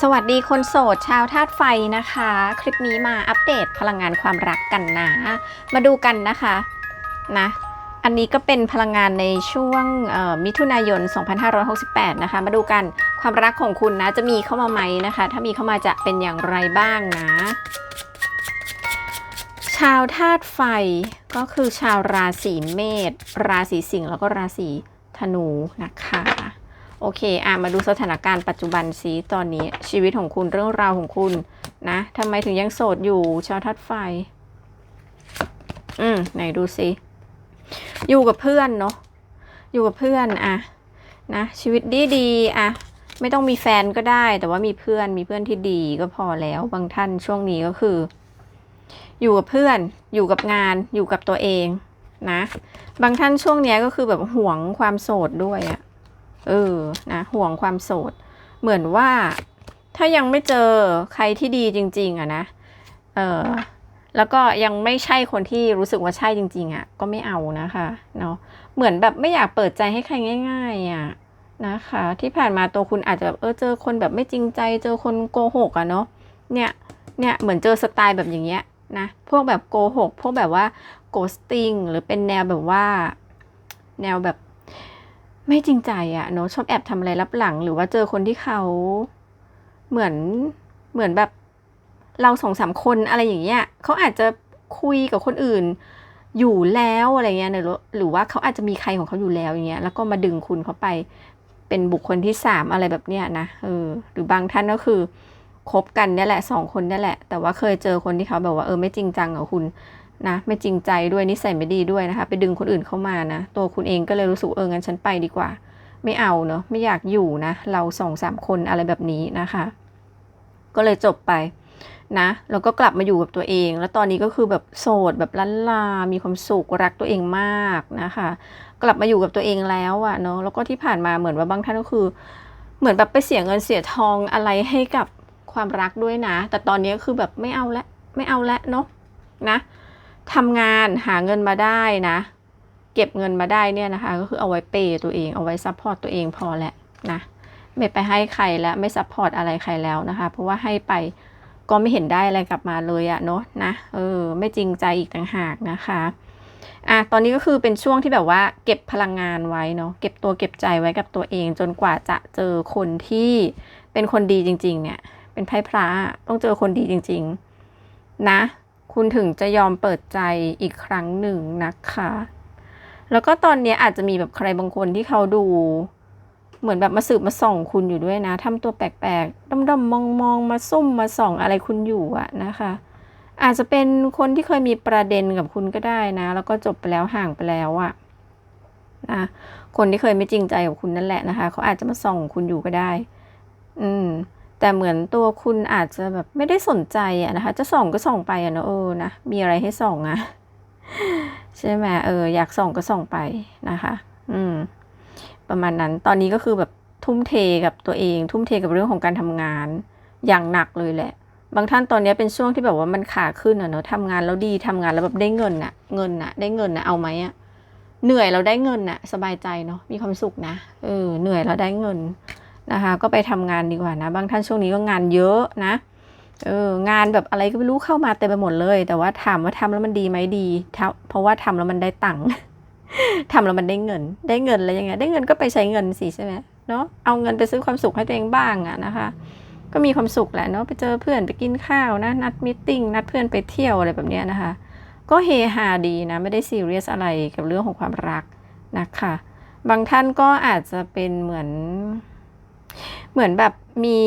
สวัสดีคนโสดชาวธาตุไฟนะคะ คลิปนี้มาอัปเดตพลังงานความรักกันนะ มาดูกันนะคะนะอันนี้ก็เป็นพลังงานในช่วงมิถุนายน 2568 นะคะ มาดูกันความรักของคุณนะ จะมีเข้ามาไหมนะคะ ถ้ามีเข้ามาจะเป็นอย่างไรบ้างนะ ชาวธาตุไฟก็คือชาวราศีเมษราศีสิงห์แล้วก็ราศีธนูนะคะ โอเคอะมาดูสถานการณ์ปัจจุบันซิตอนนี้ชีวิตของคุณเรื่องราวของคุณนะทำไมถึงยังโสดอยู่ชาวทัดไฟ อืมไหนดูซิอยู่กับเพื่อนเนาะอยู่กับเพื่อนอะนะชีวิตดีดีๆอะไม่ต้องมีแฟนก็ได้ แต่ว่ามีเพื่อนมีเพื่อนที่ดีก็พอแล้ว บางท่านช่วงนี้ก็คือ อยู่กับเพื่อน อยู่กับงาน อยู่กับตัวเองนะ บางท่านช่วงนี้ก็คือแบบห่วงความโสดด้วยอะ เออนะห่วงความโสด เหมือนว่าถ้ายังไม่เจอใครที่ดีจริง ๆอะนะเออแล้วก็ยังไม่ใช่คนที่รู้สึกว่าใช่จริง ๆอะก็ไม่เอานะคะเนาะเหมือนแบบไม่อยากเปิดใจให้ใครง่าย ๆอะนะคะ ที่ผ่านมาตัวคุณอาจจะแบบเออเจอคนแบบไม่จริงใจ เจอคนโกหกอะเนาะเนี่ยเนี่ยเหมือนเจอสไตล์แบบอย่างเงี้ยนะพวกแบบโกหกพวกแบบว่าโกสติงหรือเป็นแนวแบบว่า แนวแบบ ไม่จริงใจอะเนาะชอบแอบทำอะไรลับหลัง หรือว่าเจอคนที่เขาเหมือนเหมือนแบบเราสองสามคนอะไรอย่างเงี้ยเขาอาจจะคุยกับคนอื่น อยู่แล้วอะไรเงี้ยหรือหรือว่าเขาอาจจะมีใครของเขาอยู่แล้วอย่างเงี้ยแล้วก็มาดึงคุณเขาไปเป็นบุคคลที่สามอะไรแบบเนี้ยนะเออหรือบางท่านก็คือคบกันเนี่ยแหละสองคนเนี่ยแหละ แต่ว่าเคยเจอคนที่เขาแบบว่าเออไม่จริงจังกับคุณ นะไม่จริงใจด้วยนิสัยไม่ดีด้วยนะคะ ไปดึงคนอื่นเข้ามานะ ตัวคุณเองก็เลยรู้สึกเอองั้นฉันไปดีกว่า ไม่เอาเนอะไม่อยากอยู่นะ เราสองสามคนอะไรแบบนี้นะคะ ก็เลยจบไปนะแล้วก็กลับมาอยู่กับตัวเอง แล้วตอนนี้ก็คือแบบโสดแบบล้านลา มีความสุขรักตัวเองมากนะคะ กลับมาอยู่กับตัวเองแล้วอะเนาะแล้วก็ที่ผ่านมาเหมือนว่าบางท่านก็คือ เหมือนแบบไปเสียเงินเสียทองอะไรให้กับความรักด้วยนะ แต่ตอนนี้คือแบบไม่เอาละไม่เอาละเนาะนะ ทำงานหาเงินมาได้นะ เก็บเงินมาได้เนี่ยนะคะ ก็คือเอาไว้เปย์ตัวเองเอาไว้ซัพพอร์ตตัวเองพอแหละนะไม่ไปให้ใครแล้วไม่ซัพพอร์ตอะไรใครแล้วนะคะ เพราะว่าให้ไปก็ไม่เห็นได้อะไรกลับมาเลยอะเนาะนะเออไม่จริงใจอีกต่างหากนะคะอะตอนนี้ก็คือเป็นช่วงที่แบบว่า เก็บพลังงานไว้เนาะเก็บตัวเก็บใจไว้กับตัวเอง จนกว่าจะเจอคนที่เป็นคนดีจริง ๆ เนี่ย เป็นไพ่พระต้องเจอคนดีจริง ๆ นะ คุณถึงจะยอมเปิดใจอีกครั้งหนึ่งนะคะ แล้วก็ตอนนี้อาจจะมีแบบใครบางคนที่เขาดู เหมือนแบบมาสืบมาส่องคุณอยู่ด้วยนะทำตัวแปลกๆด้อมๆมองๆมาซุ่มมาส่องอะไรคุณอยู่อะนะคะ อาจจะเป็นคนที่เคยมีประเด็นกับคุณก็ได้นะ แล้วก็จบไปแล้วห่างไปแล้วอะนะคนที่เคยไม่จริงใจกับคุณนั่นแหละนะคะ เขาอาจจะมาส่องคุณอยู่ก็ได้ อืม แต่เหมือนตัวคุณอาจจะแบบไม่ได้สนใจอะนะคะ จะส่องก็ส่องไปอะเนะเออนะมีอะไรให้ส่องอะใช่ไหมเอออยากส่องก็ส่องไปนะคะ อืม ประมาณนั้นตอนนี้ก็คือแบบทุ่มเทกับตัวเอง ทุ่มเทกับเรื่องของการทำงานอย่างหนักเลยแหละ บางท่านตอนนี้เป็นช่วงที่แบบว่ามันขาขึ้นอะเนอะทำงานแล้วดีทำงานแล้วแบบได้เงินอะเงินอะได้เงินอะเอาไหมอะเหนื่อยเราได้เงินอะสบายใจเนาะมีความสุขนะเออเหนื่อยเราได้เงิน นะคะก็ไปทำงานดีกว่านะ บางท่านช่วงนี้ก็งานเยอะนะเอองานแบบอะไรก็ไม่รู้เข้ามาเต็มไปหมดเลย แต่ว่าถามว่าทำแล้วมันดีไหมดีเพราะว่าทำแล้วมันได้ตังค์ทำแล้วมันได้เงิน ได้เงินแล้วยังไง ได้เงินก็ไปใช้เงินสิใช่ไหมเนาะเอาเงินไปซื้อความสุขให้ตัวเองบ้างอะนะคะ ก็มีความสุขแหละเนาะไปเจอเพื่อนไปกินข้าวนะนัดมิทติ้งนัดเพื่อนไปเที่ยวอะไรแบบเนี้ยนะคะ ก็เฮฮาดีนะไม่ได้ซีเรียสอะไรกับเรื่องของความรักนะคะ บางท่านก็อาจจะเป็นเหมือน เหมือนแบบมี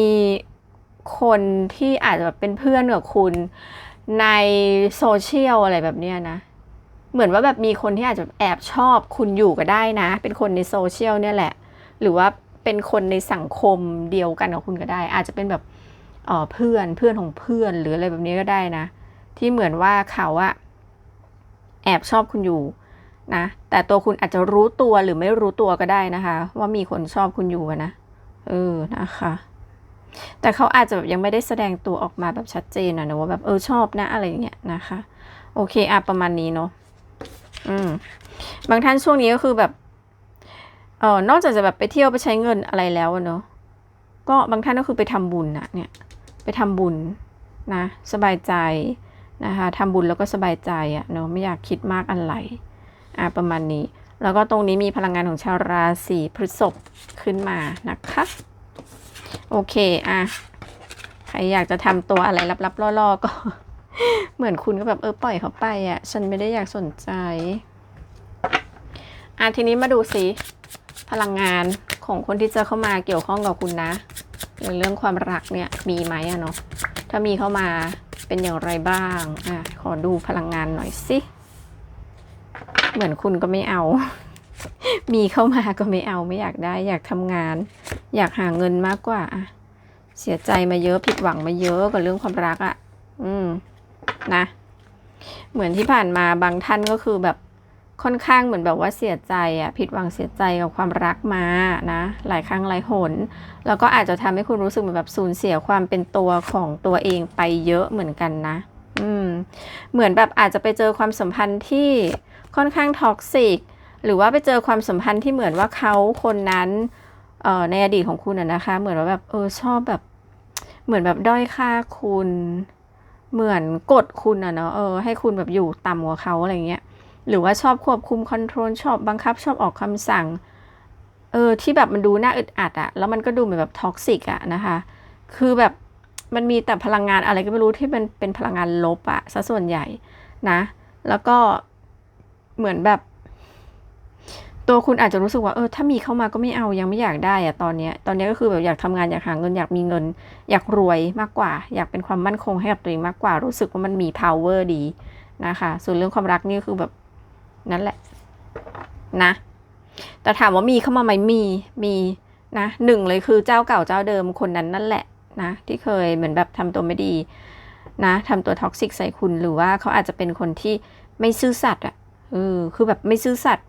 คนที่อาจจะแบบเป็นเพื่อนกับคุณในโซเชียลอะไรแบบเนี้ยนะ เหมือนว่าแบบมีคนที่อาจจะแอบชอบคุณอยู่ก็ได้นะ เป็นคนในโซเชียลเนี่ยแหละ หรือว่าเป็นคนในสังคมเดียวกันกับคุณก็ได้ อาจจะเป็นแบบเออเพื่อนเพื่อนของเพื่อนหรืออะไรแบบนี้ก็ได้นะ ที่เหมือนว่าเขาอะแอบชอบคุณอยู่นะ แต่ตัวคุณอาจจะรู้ตัวหรือไม่รู้ตัวก็ได้นะคะ ว่ามีคนชอบคุณอยู่นะ เออนะคะ แต่เขาอาจจะแบบยังไม่ได้แสดงตัวออกมาแบบชัดเจนนะนะว่าแบบเออชอบนะอะไรเงี้ยนะคะ โอเคอะประมาณนี้เนาะอืมบางท่านช่วงนี้ก็คือแบบเออนอกจากจะแบบไปเที่ยวไปใช้เงินอะไรแล้วเนาะก็บางท่านก็คือไปทำบุญนะเนี่ย ไปทำบุญนะ สบายใจนะคะทำบุญแล้วก็สบายใจอะเนาะไม่อยากคิดมากอะไรอะประมาณนี้ แล้วก็ตรงนี้มีพลังงานของชาวราศีพฤษภขึ้นมานะคะ โอเคอะใครอยากจะทำตัวอะไรลับๆล่อๆก็ เหมือนคุณก็แบบเออปล่อยเขาไปอะ ฉันไม่ได้อยากสนใจอะทีนี้มาดูสิพลังงานของคนที่จะเข้ามาเกี่ยวข้องกับคุณนะในเรื่องความรักเนี่ยมีไหมอะเนาะถ้ามีเข้ามาเป็นอย่างไรบ้างอะขอดูพลังงานหน่อยสิ เหมือนคุณก็ไม่เอา มีเข้ามาก็ไม่เอาไม่อยากได้ อยากทำงาน อยากหาเงินมากกว่าเสียใจมาเยอะผิดหวังมาเยอะกับเรื่องความรักอะอืม นะ เหมือนที่ผ่านมาบางท่านก็คือแบบค่อนข้างเหมือนแบบว่าเสียใจอะผิดหวังเสียใจกับความรักมานะ หลายครั้งหลายหน แล้วก็อาจจะทำให้คุณรู้สึกเหมือนแบบสูญเสียความเป็นตัวของตัวเองไปเยอะเหมือนกันนะ อืม เหมือนแบบอาจจะไปเจอความสัมพันธ์ที่ ค่อนข้างท็อกซิกหรือว่าไปเจอความสัมพันธ์ที่เหมือนว่าเขาคนนั้นในอดีตของคุณนะคะ เหมือนว่าแบบเออชอบแบบเหมือนแบบด้อยค่าคุณ เหมือนกดคุณอะเนาะเออให้คุณแบบอยู่ต่ำกว่าเขาอะไรเงี้ยหรือว่าชอบควบคุมคอนโทรลชอบบังคับชอบออกคำสั่งเออที่แบบมันดูน่าอึดอัดอะแล้วมันก็ดูเหมือนแบบท็อกซิกอะนะคะ คือแบบมันมีแต่พลังงานอะไรก็ไม่รู้ที่มันเป็นพลังงานลบอะซะส่วนใหญ่นะ แล้วก็ เหมือนแบบ ตัวคุณอาจจะรู้สึกว่าเออถ้ามีเข้ามาก็ไม่เอายังไม่อยากได้อะตอนเนี้ย ตอนนี้ก็คือแบบอยากทำงานอยากหาเงินอยากมีเงิน อยากรวยมากกว่า อยากเป็นความมั่นคงให้กับตัวเองมากกว่า รู้สึกว่ามันมี power ดีนะคะ ส่วนเรื่องความรักนี่คือแบบนั่นแหละ นะ แต่ถามว่ามีเข้ามาไหมมีมีนะหนึ่งเลยคือเจ้าเก่าเจ้าเดิมคนนั้นนั่นแหละนะที่เคยเหมือนแบบทำตัวไม่ดีนะทำตัวท็อกซิกใส่คุณหรือว่าเขาอาจจะเป็นคนที่ไม่ซื่อสัตย์อะ ออคือแบบไม่ซื่อสัตย์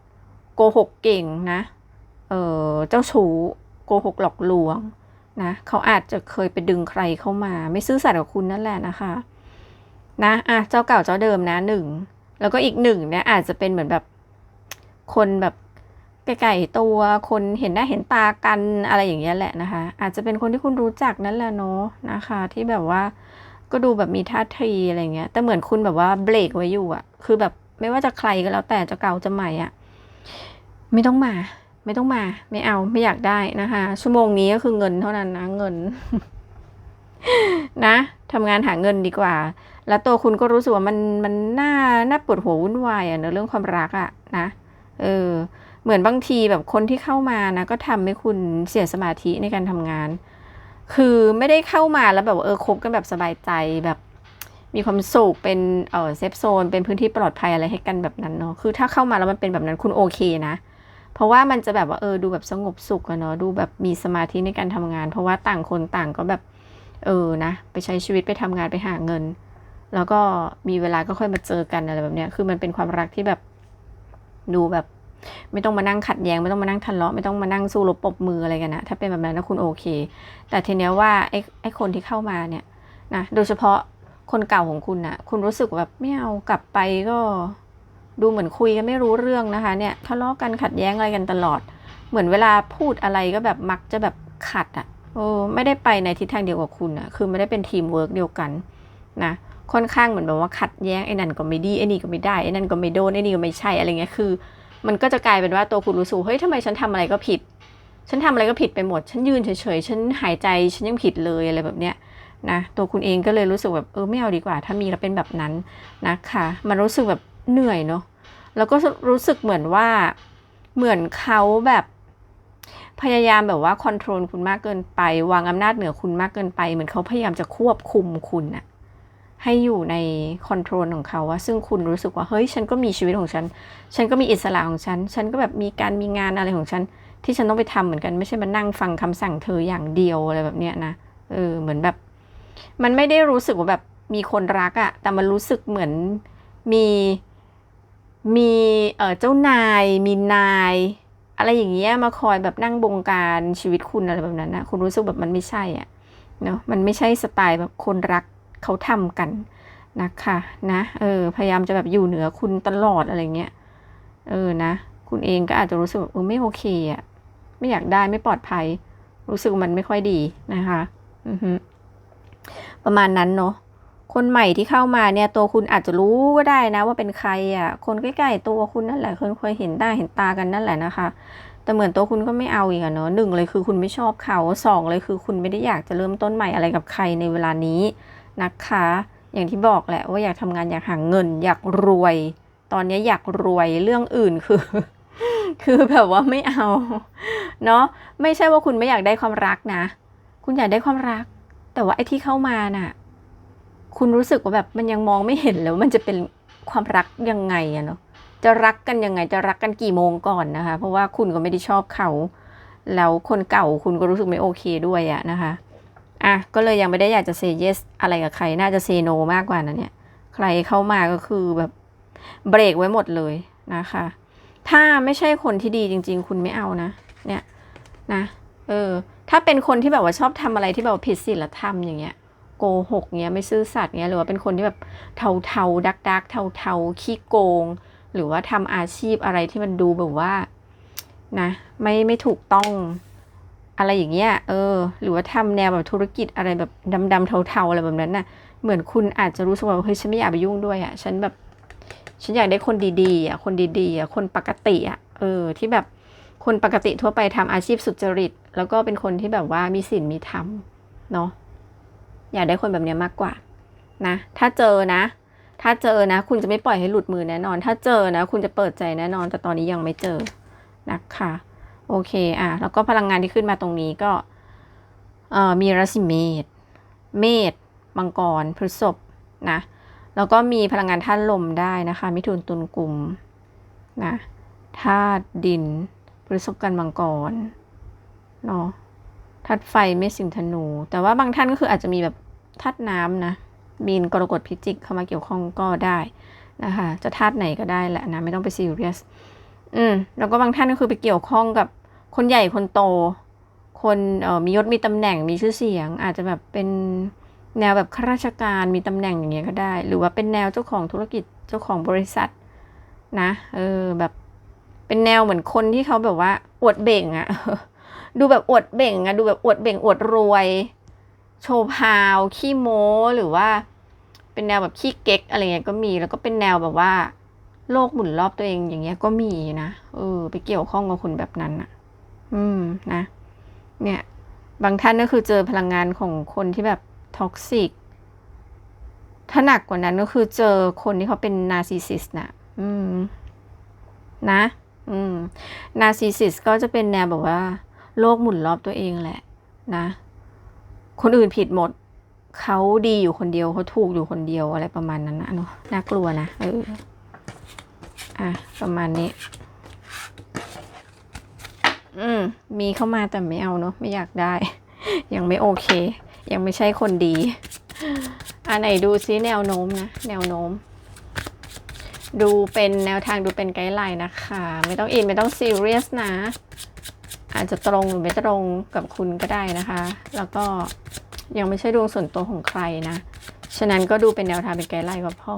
โกหกเก่งนะ เออเจ้าชู้โกหกหลอกลวงนะเขาอาจจะเคยไปดึงใครเข้ามา ไม่ซื่อสัตย์กับคุณนั่นแหละนะคะนะอะเจ้าเก่าเจ้าเดิมนะหนึ่งแล้วก็อีกหนึ่งเนี่ยอาจจะเป็นเหมือนแบบคนแบบไก่ๆตัวคนเห็นหน้าเห็นตากันอะไรอย่างเงี้ยแหละนะคะ อาจจะเป็นคนที่คุณรู้จักนั่นแหละเนาะนะคะ ที่แบบว่าก็ดูแบบมีท่าทีอะไรเงี้ยแต่เหมือนคุณแบบว่าเบรกไว้อยู่อะคือแบบ ไม่ว่าจะใครก็แล้วแต่จะเก่าจะใหม่อะไม่ต้องมา ไม่ต้องมา ไม่เอาไม่อยากได้นะคะ ชั่วโมงนี้ก็คือเงินเท่านั้นนะเงิน นะทำงานหาเงินดีกว่า แล้วตัวคุณก็รู้สึกว่ามันมันน่าน่าปวดหัววุ่นวายอะเนอะเรื่องความรักอะนะเออ เหมือนบางทีแบบคนที่เข้ามานะ ก็ทำให้คุณเสียสมาธิในการทำงาน คือไม่ได้เข้ามาแล้วแบบเออคบกันแบบสบายใจแบบ มีความสุขเป็นเออเซฟโซนเป็นพื้นที่ปลอดภัยอะไรให้กันแบบนั้นเนาะคือถ้าเข้ามาแล้วมันเป็นแบบนั้นคุณโอเคนะ เพราะว่ามันจะแบบว่าเออดูแบบสงบสุขอะเนาะดูแบบมีสมาธิในการทำงาน เพราะว่าต่างคนต่างก็แบบเออนะ ไปใช้ชีวิตไปทำงานไปหาเงิน แล้วก็มีเวลาก็ค่อยมาเจอกันอะไรแบบเนี้ยคือมันเป็นความรักที่แบบดูแบบ ไม่ต้องมานั่งขัดแย้งไม่ต้องมานั่งทะเลาะไม่ต้องมานั่งสู้รบปบมืออะไรกันนะถ้าเป็นแบบนั้นนะคุณโอเค แต่ทีเนี้ยว่าไอ้ไอ้คนที่เข้ามาเนี่ยนะโดยเฉพาะ คนเก่าของคุณนะคุณรู้สึกแบบไม่เอากลับไปก็ดูเหมือนคุยกันไม่รู้เรื่องนะคะ เนี่ยทะเลาะกันขัดแย้งอะไรกันตลอด เหมือนเวลาพูดอะไรก็แบบมักจะแบบขัดอะ่ะโอ้ไม่ได้ไปในทิศทางเดียวกับคุณอะ่ะคือไม่ได้เป็นทีมเวิร์กเดียวกันนะค่อนข้างเหมือนแบบว่าขัดแย้งไอ้นั่นก็ไม่ดีไอ้นี่ก็ไม่ได้ไอ้นั่นก็ไม่โดนไอ้นี่ก็ไม่ใช่อะไรเงี้ยคือ มันก็จะกลายเป็นว่าตัวคุณรู้สึกเฮ้ยทำไมฉันทำอะไรก็ผิด ฉันทำอะไรก็ผิดไปหมด ฉันยืนเฉยๆฉันหายใจฉันยังผิดเลยอะไรแบบเนี้ย นะตัวคุณเองก็เลยรู้สึกแบบเออไม่เอาดีกว่า ถ้ามีแล้วเป็นแบบนั้นนะคะ มันรู้สึกแบบเหนื่อยเนาะแล้วก็รู้สึกเหมือนว่าเหมือนเขาแบบพยายามแบบว่าคอนโทรลคุณมากเกินไป วางอำนาจเหนือคุณมากเกินไป เหมือนเขาพยายามจะควบคุมคุณอะให้อยู่ในคอนโทรลของเขาว่าซึ่งคุณรู้สึกว่าเฮ้ยฉันก็มีชีวิตของฉัน ฉันก็มีอิสระของฉัน ฉันก็แบบมีการมีงานอะไรของฉัน ที่ฉันต้องไปทำเหมือนกันไม่ใช่มานั่งฟังคำสั่งเธออย่างเดียวอะไรแบบเนี้ยนะเออเหมือนแบบ มันไม่ได้รู้สึกว่าแบบมีคนรักอะแต่มันรู้สึกเหมือนมีมีเออเจ้านาย มีนาย อะไรอย่างเงี้ยมาคอยแบบนั่งบงการชีวิตคุณอะไรแบบนั้นนะคุณรู้สึกแบบมันไม่ใช่อะเนาะมันไม่ใช่สไตล์แบบคนรักเขาทำกันนะคะนะเออพยายามจะแบบอยู่เหนือคุณตลอดอะไรเงี้ยเออนะ คุณเองก็อาจจะรู้สึกแบบเออไม่โอเคอะ่ะไม่อยากได้ไม่ปลอดภัย รู้สึกมันไม่ค่อยดีนะคะ อือฮึ ประมาณนั้นเนาะคนใหม่ที่เข้ามาเนี่ยตัวคุณอาจจะรู้ก็ได้นะว่าเป็นใครอะ่ะ คนใกล้ๆตัวคุณนั่นแหละคนเคยเห็นหน้าเห็นตากันนั่นแหละนะคะ แต่เหมือนตัวคุณก็ไม่เอาอีกอะเนาะหนึ่งเลยคือคุณไม่ชอบเขาสองเลยคือคุณไม่ได้อยากจะเริ่มต้นใหม่อะไรกับใครในเวลานี้นะคะ อย่างที่บอกแหละว่าอยากทำงานอยากหาเงิน อยากรวย ตอนนี้อยากรวยเรื่องอื่นคือคือแบบว่าไม่เอา เนาะไม่ใช่ว่าคุณไม่อยากได้ความรักนะ คุณอยากได้ความรัก แต่ว่าไอ้ที่เข้ามาน่ะ คุณรู้สึกว่าแบบมันยังมองไม่เห็นแล้วามันจะเป็นความรักยังไงอะเนาะจะรักกันยังไงจะรักกันกี่โมงก่อนนะคะ เพราะว่าคุณก็ไม่ได้ชอบเขา แล้วคนเก่าคุณก็รู้สึกไม่โอเคด้วยอะนะคะอะก็เลยยังไม่ได้อยากจะเซเยสอะไรกับใครน่าจะเซโนมากกว่านะเนี่ย ใครเข้ามาก็คือแบบเบรกไว้หมดเลยนะคะ ถ้าไม่ใช่คนที่ดีจริง ๆ คุณไม่เอานะ เนี่ยนะ เออ ถ้าเป็นคนที่แบบว่าชอบทำอะไรที่แบบว่าผิดศีลธรรมอย่างเงี้ยโกหกเงี้ยไม่ซื่อสัตย์เงี้ยหรือว่าเป็นคนที่แบบเทาเทาดักดักเทาเทาขี้โกง หรือว่าทำอาชีพอะไรที่มันดูแบบว่านะไม่ไม่ถูกต้องอะไรอย่างเงี้ยเออ หรือว่าทำแนวแบบธุรกิจอะไรแบบดำๆเทาๆอะไรแบบนั้นน่ะเหมือนคุณอาจจะรู้สึกว่าเฮ้ยฉันไม่อยากไปยุ่งด้วยอะฉันแบบ ฉันอยากได้คนดีๆอะคนดีๆอะคนปกติอะเออที่แบบ คนปกติทั่วไปทำอาชีพสุจริต แล้วก็เป็นคนที่แบบว่ามีศีลมีธรรมเนาะอยากได้คนแบบเนี้ยมากกว่านะ ถ้าเจอนะ ถ้าเจอนะ คุณจะไม่ปล่อยให้หลุดมือแน่นอน ถ้าเจอนะ คุณจะเปิดใจแน่นอน แต่ตอนนี้ยังไม่เจอนะคะโอเคอะแล้วก็พลังงานที่ขึ้นมาตรงนี้ก็มีราศีเมษเมษมังกรพฤษภนะแล้วก็มีพลังงานธาตุลมได้นะคะ มิถุนตุลกลุ่มนะธาตุดิน พฤษภกันมังกรเนาะธาตุไฟไม่สิงธนู แต่ว่าบางท่านก็คืออาจจะมีแบบธาตุน้ำนะมีนกรกฎพิจิกเข้ามาเกี่ยวข้องก็ได้นะคะจะธาตุไหนก็ได้แหละนะไม่ต้องไปซีเรียสอืมแล้วก็บางท่านก็คือไปเกี่ยวข้องกับคนใหญ่คนโต คนเอ่อมียศมีตำแหน่งมีชื่อเสียง อาจจะแบบเป็นแนวแบบข้าราชการมีตำแหน่งอย่างเงี้ยก็ได้ หรือว่าเป็นแนวเจ้าของธุรกิจเจ้าของบริษัทนะเออแบบ เป็นแนวเหมือนคนที่เขาแบบว่า อวดเบ่งอะดูแบบอวดเบ่งอะดูแบบอวดเบ่งอวดรวย โชว์พาว ขี้โม้หรือว่า เป็นแนวแบบขี้เก๊กอะไรเงี้ยก็มี แล้วก็เป็นแนวแบบว่า โลกหมุนรอบตัวเองอย่างเงี้ยก็มีนะเออ ไปเกี่ยวข้องกับคนแบบนั้นอะอืมนะ เนี่ย บางท่านก็คือเจอพลังงานของคนที่แบบท็อกซิกถ้าหนักกว่านั้นก็คือเจอคนที่เขาเป็นนาร์ซิสซิสนะ อืม นะ อืมนาซิสซิสก็จะเป็นแนวแบบว่า โลกหมุนรอบตัวเองแหละ นะ คนอื่นผิดหมด เขาดีอยู่คนเดียวเขาถูกอยู่คนเดียวอะไรประมาณนั้นนะเนาะน่ากลัวนะเอออะ ประมาณนี้ อืม มีเข้ามาแต่ไม่เอาเนาะไม่อยากได้ ยังไม่โอเค ยังไม่ใช่คนดีอันไหนดูซิแนวโน้มนะ แนวโน้ม ดูเป็นแนวทางดูเป็นไกด์ไลน์นะคะ ไม่ต้องอินไม่ต้องซีเรียสนะ อาจจะตรงหรือไม่ตรงกับคุณก็ได้นะคะ แล้วก็ยังไม่ใช่ดวงส่วนตัวของใครนะ ฉะนั้นก็ดูเป็นแนวทางเป็นไกด์ไลน์ก็พอ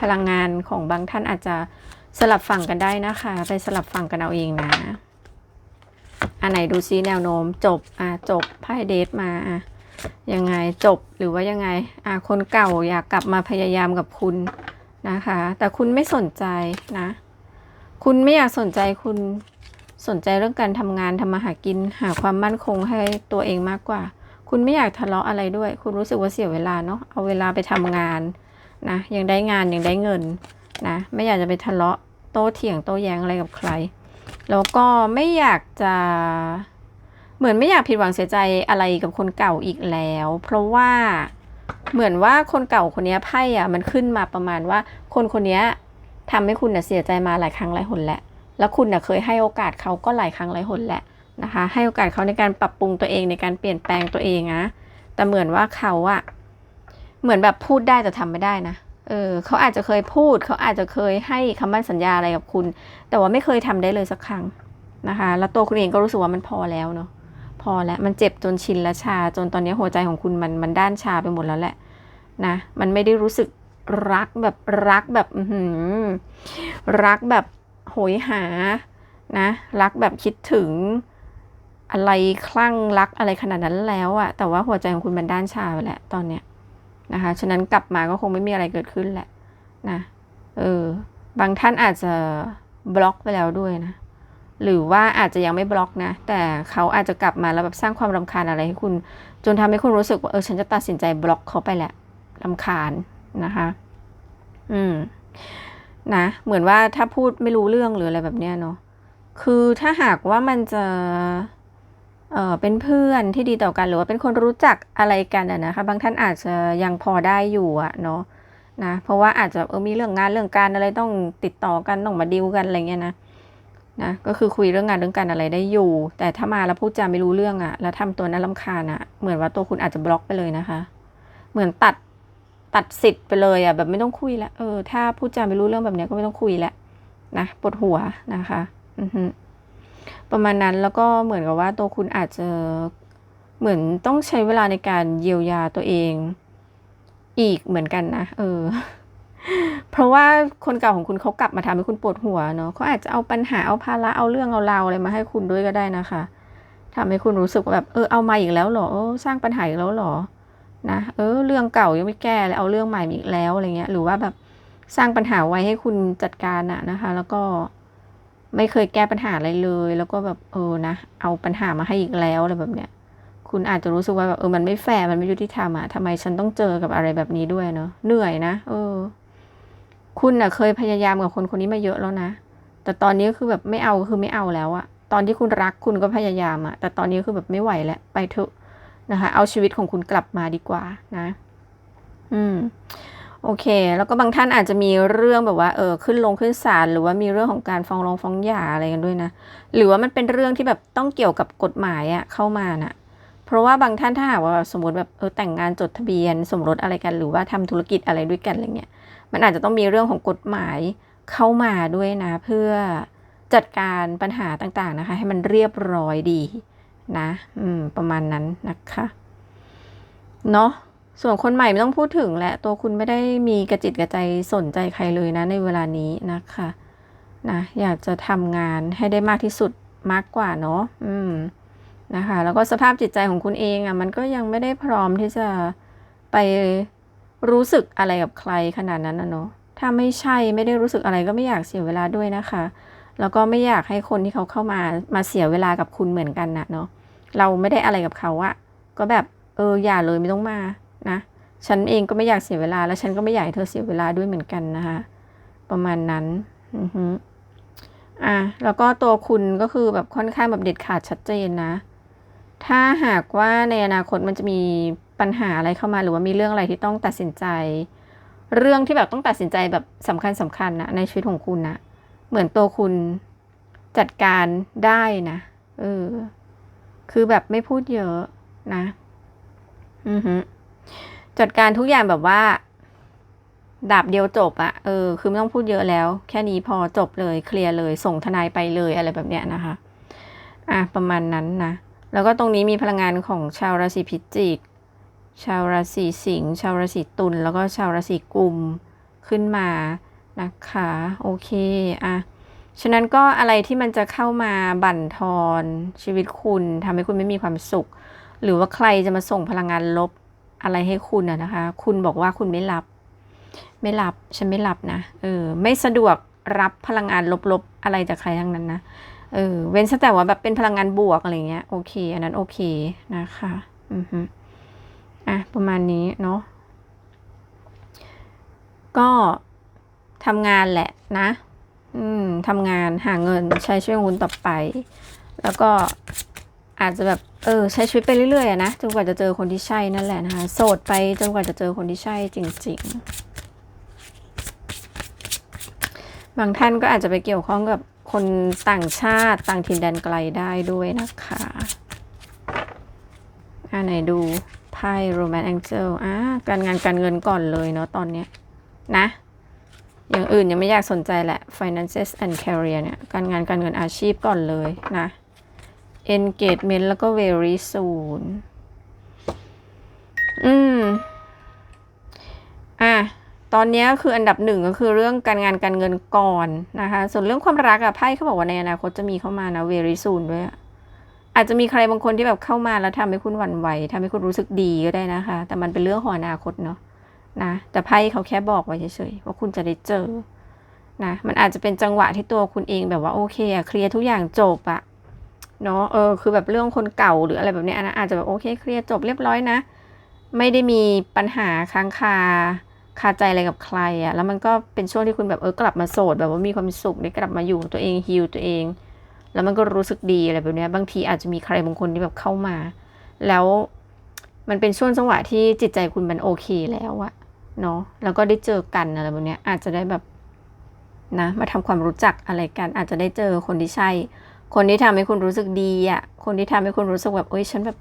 พลังงานของบางท่านอาจจะสลับฝั่งกันได้นะคะ ไปสลับฝั่งกันเอาเองนะ อันไหนดูซิแนวโน้มจบ อะจบไพ่เดทมา อะยังไงจบหรือว่ายังไง อะคนเก่าอยากกลับมาพยายามกับคุณ นะคะ แต่คุณไม่สนใจนะ คุณไม่อยากสนใจคุณสนใจเรื่องการทำงานทำมาหากิน หาความมั่นคงให้ตัวเองมากกว่า คุณไม่อยากทะเลาะอะไรด้วย คุณรู้สึกว่าเสียเวลาเนาะเอาเวลาไปทำงานนะยังได้งานยังได้เงินนะไม่อยากจะไปทะเลาะโต้เถียงโต้แย้งอะไรกับใคร แล้วก็ไม่อยากจะเหมือนไม่อยากผิดหวังเสียใจอะไรกับคนเก่าอีกแล้ว เพราะว่า เหมือนว่าคนเก่าคนนี้ไพ่อะมันขึ้นมาประมาณว่า คนคนนี้ทำให้คุณน่ะเสียใจมาหลายครั้งหลายหนแหละ แล้วคุณน่ะเคยให้โอกาสเขาก็หลายครั้งหลายหนแหละนะคะ ให้โอกาสเขาในการปรับปรุงตัวเองในการเปลี่ยนแปลงตัวเองนะแต่เหมือนว่าเขาอะเหมือนแบบพูดได้แต่ทำไม่ได้นะ เออเขาอาจจะเคยพูด เขาอาจจะเคยให้คำมั่นสัญญาอะไรกับคุณ แต่ว่าไม่เคยทำได้เลยสักครั้งนะคะ แล้วตัวคุณเองก็รู้สึกว่ามันพอแล้วเนาะ อแล้วมันเจ็บจนชินและชา จนตอนนี้หัวใจของคุณมันมันด้านชาไปหมดแล้วแหละนะ มันไม่ได้รู้สึกรักแบบรักแบบอืรักแบบโหยหานะ รักแบบคิดถึงอะไรคลั่งรักอะไรขนาดนั้นแล้วอะแต่ว่าหัวใจของคุณมันด้านชาไปแล้วตอนเนี้ยนะคะ ฉะนั้นกลับมาก็คงไม่มีอะไรเกิดขึ้นแหละนะ เออ บางท่านอาจจะบล็อกไปแล้วด้วยนะ หรือว่าอาจจะยังไม่บล็อกนะ แต่เขาอาจจะกลับมาแล้วแบบสร้างความรำคาญอะไรให้คุณ จนทำให้คุณรู้สึกว่าเออฉันจะตัดสินใจบล็อกเขาไปแหละรำคาญนะคะ อืม นะ เหมือนว่าถ้าพูดไม่รู้เรื่องหรืออะไรแบบเนี้ยเนาะ คือถ้าหากว่ามันจะ เออเป็นเพื่อนที่ดีต่อกันหรือว่าเป็นคนรู้จักอะไรกันอะนะคะ บางท่านอาจจะยังพอได้อยู่อะเนาะ นะ เพราะว่าอาจจะเออมีเรื่องงานเรื่องการอะไรต้องติดต่อกันต้องมาดิวกันอะไรเงี้ยนะ นะก็คือคุยเรื่องงานเรื่องการอะไรได้อยู่ แต่ถ้ามาแล้วพูดจาไม่รู้เรื่องอะแล้วทำตัวน่ารำคาญอะเหมือนว่าตัวคุณอาจจะบล็อกไปเลยนะคะ เหมือนตัดตัดสิทธิ์ไปเลยอะแบบไม่ต้องคุยแล้วเออถ้าพูดจาไม่รู้เรื่องแบบนี้ก็ไม่ต้องคุยแล้วนะปวดหัวนะคะอือฮึประมาณนั้นแล้วก็เหมือนกับว่าตัวคุณอาจจะเหมือนต้องใช้เวลาในการเยียวยาตัวเอง อีกเหมือนกันนะเออ เพราะว่าคนเก่าของคุณเขากลับมาทำให้คุณปวดหัวเนาะเขาอาจจะเอาปัญหาเอาภาระเอาเรื่องเอาราวอะไรมาให้คุณด้วยก็ได้นะคะทำให้คุณรู้สึกว่าแบบเออเอามาอีกแล้วหรออสร้างปัญหาอีกแล้วหรอนะเออเรื่องเก่ายังไม่แก้เลยเอาเรื่องใหม่อีกแล้วอะไรเงี้ย หรือว่าแบบสร้างปัญหาไว้ให้คุณจัดการอะนะคะ แล้วก็ไม่เคยแก้ปัญหาอะไรเลย แล้วก็แบบเออนะเอาปัญหามาให้อีกแล้วอะไรแบบเนี้ยคุณอาจจะรู้สึกว่าแบบเออมันไม่แฟร์มันไม่ยุติธรรมอะทำไมฉันต้องเจอกับอะไรแบบนี้ด้วยเนาะเหนื่อยนะ เออ คุณอะเคยพยายามกับคนคนนี้มาเยอะแล้วนะ แต่ตอนนี้คือแบบไม่เอาคือไม่เอาแล้วอะตอนที่คุณรักคุณก็พยายามอะแต่ตอนนี้คือแบบไม่ไหวแล้วไปเถอะนะคะ เอาชีวิตของคุณกลับมาดีกว่านะ อืม โอเค แล้วก็บางท่านอาจจะมีเรื่องแบบว่าเออขึ้นลงขึ้นศาลหรือว่ามีเรื่องของการฟ้องร้องฟ้องหย่าอะไรกันด้วยนะ หรือว่ามันเป็นเรื่องที่แบบต้องเกี่ยวกับกฎหมายอะเข้ามานะ เพราะว่าบางท่านถ้าหากว่าสมมติแบบเออแต่งงานจดทะเบียน สมรสอะไรกัน หรือว่าทำธุรกิจอะไรด้วยกันอะไรเงี้ยมันอาจจะต้องมีเรื่องของกฎหมายเข้ามาด้วยนะ เพื่อจัดการปัญหาต่างๆนะคะ ให้มันเรียบร้อยดีนะอืมประมาณนั้นนะคะเนาะส่วนคนใหม่ไม่ต้องพูดถึงแหละตัวคุณไม่ได้มีกระจิตกระใจสนใจใครเลยนะในเวลานี้นะคะนะอยากจะทำงานให้ได้มากที่สุดมากกว่าเนาะอืม นะคะ แล้วก็สภาพจิตใจของคุณเองอะ่ะมันก็ยังไม่ได้พร้อมที่จะไปรู้สึกอะไรกับใครขนาดนั้นนะเนาะถ้าไม่ใช่ไม่ได้รู้สึกอะไรก็ไม่อยากเสียเวลาด้วยนะคะ แล้วก็ไม่อยากให้คนที่เขาเข้ามามาเสียเวลากับคุณเหมือนกันนะเนาะเราไม่ได้อะไรกับเขาอะก็แบบเอออย่าเลยไม่ต้องมานะฉันเองก็ไม่อยากเสียเวลา แล้วฉันก็ไม่อยากให้เธอเสียเวลาด้วยเหมือนกันนะคะประมาณนั้นอือฮึอะแล้วก็ตัวคุณก็คือแบบค่อนข้างแบบเด็ดขาดชัดเจนนะ ถ้าหากว่าในอนาคตมันจะมีปัญหาอะไรเข้ามา หรือว่ามีเรื่องอะไรที่ต้องตัดสินใจ เรื่องที่แบบต้องตัดสินใจแบบสำคัญสำคัญนะในชีวิตของคุณนะเหมือนตัวคุณจัดการได้นะเออคือแบบไม่พูดเยอะนะ อือฮึจัดการทุกอย่างแบบว่า ดาบเดียวจบอะเออ คือไม่ต้องพูดเยอะแล้ว แค่นี้พอจบเลยเคลียร์เลย ส่งทนายไปเลยอะไรแบบเนี้ยนะคะ อะประมาณนั้นนะ แล้วก็ตรงนี้มีพลังงานของชาวราศีพิจิก ชาวราศีสิงห์ ชาวราศีตุล แล้วก็ชาวราศีกุมขึ้นมานะคะ โอเคอะฉะนั้นก็อะไรที่มันจะเข้ามาบั่นทอนชีวิตคุณทำให้คุณไม่มีความสุข หรือว่าใครจะมาส่งพลังงานลบอะไรให้คุณอะนะคะ คุณบอกว่าคุณไม่รับ ไม่รับ ฉันไม่รับนะ เออ ไม่สะดวกรับพลังงานลบๆ อะไรจากใครทั้งนั้นนะ เออเว้นแต่ว่าแบบเป็นพลังงานบวกอะไรเงี้ยโอเค อันนั้นโอเคนะคะอือฮึอะประมาณนี้เนาะก็ทำงานแหละนะ อืมทำงานหาเงินใช้ชีวิตของคุณต่อไป แล้วก็อาจจะแบบเออใช้ชีวิตไปเรื่อยๆนะจนกว่าจะเจอคนที่ใช่นั่นแหละนะคะโสดไปจนกว่าจะเจอคนที่ใช่จริง ๆ บางท่านก็อาจจะไปเกี่ยวข้องกับ คนต่างชาติต่างถิ่นแดนไกลได้ด้วยนะคะอ่าไหนดูไพ่ Romance Angel อ่าการงานการเงินก่อนเลยเนาะตอนเนี้ยนะ อย่างอื่นยังไม่อยากสนใจแหละ finances and career เนี่ย การงานการเงินอาชีพก่อนเลยนะ engagement แล้วก็ very soon อืม อะ ตอนนี้คืออันดับหนึ่งก็คือเรื่องการงานการเงินก่อนนะคะ ส่วนเรื่องความรักอะไพ่เขาบอกว่าในอนาคตจะมีเข้ามานะ very soon ด้วยอาจจะมีใครบางคนที่แบบเข้ามาแล้วทำให้คุณหวั่นไหวทำให้คุณรู้สึกดีก็ได้นะคะ แต่มันเป็นเรื่องของอนาคตเนาะนะแต่ไพ่เขาแค่บอกไว้เฉยๆว่าคุณจะได้เจอนะมันอาจจะเป็นจังหวะที่ตัวคุณเองแบบว่าโอเคอะเคลียร์ทุกอย่างจบอะเนาะเออคือแบบเรื่องคนเก่าหรืออะไรแบบนี้ยนะอาจจะแบบโอเคเคลียร์จบเรียบร้อยนะ ไม่ได้มีปัญหาค้างคา คาใจอะไรกับใครอะแล้วมันก็เป็นช่วงที่คุณแบบเออกลับมาโสดแบบว่ามีความสุขได้กลับมาอยู่ตัวเองฮิลตัวเอง แล้วมันก็รู้สึกดีอะไรแบบนี้บางทีอาจจะมีใครบางคนที่แบบเข้ามา แล้วมันเป็นช่วงจังหวะที่จิตใจคุณมันโอเคแล้วอะเนาะแล้วก็ได้เจอกันอะไรแบบนี้อาจจะได้แบบนะมาทำความรู้จักอะไรกันอาจจะได้เจอคนที่ใช่ คนที่ทำให้คุณรู้สึกดีอะคนที่ทำให้คุณรู้สึกแบบเอ้ยฉันแบบ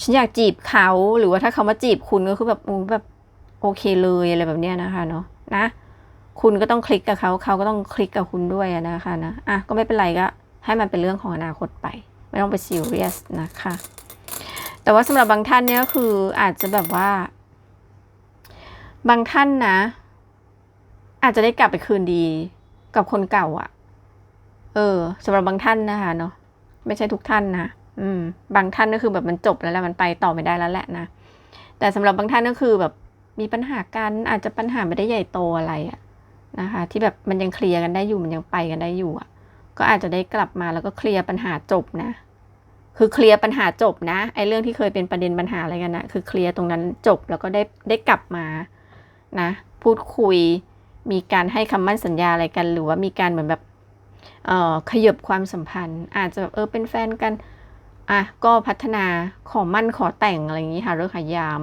ฉันอยากจีบเขาหรือว่าถ้าเขามาจีบคุณก็คือแบบอู้แบบ โอเคเลยอะไรแบบเนี้ยนะคะเนาะนะคุณก็ต้องคลิกกับเขาเขาก็ต้องคลิกกับคุณด้วยนะคะนะอะก็ไม่เป็นไรก็ให้มันเป็นเรื่องของอนาคตไป ไม่ต้องไปซีเรียสนะคะ แต่ว่าสำหรับบางท่านเนี่ยก็คืออาจจะแบบว่า บางท่านนะ อาจจะได้กลับไปคืนดีกับคนเก่าอะเออสำหรับบางท่านนะคะเนาะไม่ใช่ทุกท่านนะอืม บางท่านก็คือแบบมันจบแล้วแหละมันไปต่อไม่ได้แล้วแหละนะแต่สำหรับบางท่านก็คือแบบ มีปัญหากันอาจจะปัญหาไม่ได้ใหญ่โตอะไรอะนะคะ ที่แบบมันยังเคลียร์กันได้อยู่มันยังไปกันได้อยู่อะก็อาจจะได้กลับมาแล้วก็เคลียร์ปัญหาจบนะ คือเคลียร์ปัญหาจบนะไอ้เรื่องที่เคยเป็นประเด็นปัญหาอะไรกันนะคือเคลียร์ตรงนั้นจบแล้วก็ได้ได้กลับมานะ พูดคุยมีการให้คำมั่นสัญญาอะไรกัน หรือว่ามีการเหมือนแบบเอ่อขยบความสัมพันธ์ อาจจะแบบเออเป็นแฟนกันอะก็พัฒนาขอมั่นขอแต่งอะไรอย่างนี้หาเรื่องหายาม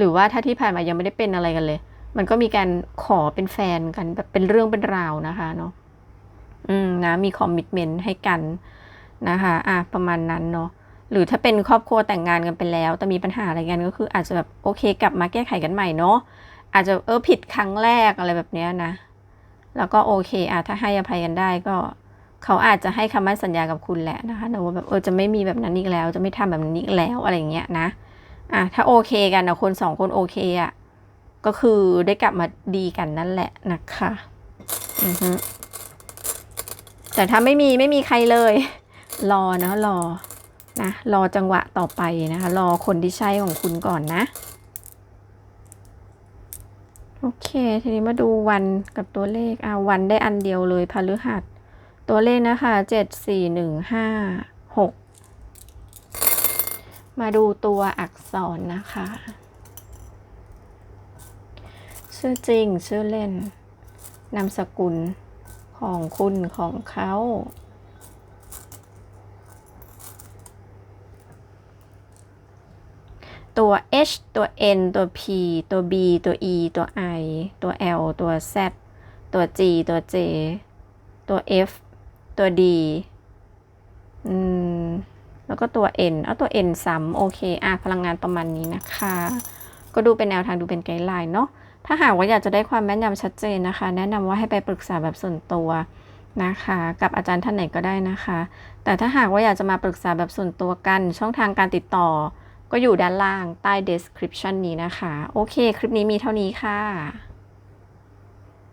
หรือว่าถ้าที่ผ่านมายังไม่ได้เป็นอะไรกันเลย มันก็มีการขอเป็นแฟนกันแบบเป็นเรื่องเป็นราวนะคะเนาะอืมนะมีคอมมิชเมนต์ให้กันนะคะอะประมาณนั้นเนาะหรือถ้าเป็นครอบครัวแต่งงานกันไปแล้ว แต่มีปัญหาอะไรกันก็คืออาจจะแบบโอเค กลับมาแก้ไขกันใหม่เนาะอาจจะเออผิดครั้งแรกอะไรแบบเนี้ยนะ แล้วก็โอเคอะถ้าให้อภัยกันได้ก็ เขาอาจจะให้คำมั่นสัญญากับคุณแหละนะคะแต่ว่าแบบเออจะไม่มีแบบนั้นอีกแล้ว จะไม่ทำแบบนั้นอีกแล้วอะไรอย่างเงี้ยนะ อะถ้าโอเคกันนะคนสองคนโอเคอะก็คือได้กลับมาดีกันนั่นแหละนะคะอือฮึแต่ถ้าไม่มีไม่มีใครเลย รอนะรอนะรอจังหวะต่อไปนะคะ รอคนที่ใช่ของคุณก่อนนะ โอเค ทีนี้มาดูวันกับตัวเลขอ่าวันได้อันเดียวเลยพฤหัส ตัวเลขนะคะเจ็ดสี่หนึ่งห้า มาดูตัวอักษรนะคะ ชื่อจริง ชื่อเล่น นามสกุลของคุณของเขาตัว H ตัว N ตัว P ตัว B ตัว E ตัว I ตัว L ตัว Z ตัว G ตัว J ตัว F ตัว D อืม แล้วก็ตัว N เอาตัว N ซ้ำโอเคอะพลังงานประมาณนี้นะคะ ก็ดูเป็นแนวทางดูเป็นไกด์ไลน์เนาะถ้าหากว่าอยากจะได้ความแม่นยำชัดเจนนะคะ แนะนำว่าให้ไปปรึกษาแบบส่วนตัวนะคะ กับอาจารย์ท่านไหนก็ได้นะคะ แต่ถ้าหากว่าอยากจะมาปรึกษาแบบส่วนตัวกันช่องทางการติดต่อ ก็อยู่ด้านล่างใต้ description นี้นะคะ โอเค คลิปนี้มีเท่านี้ค่ะ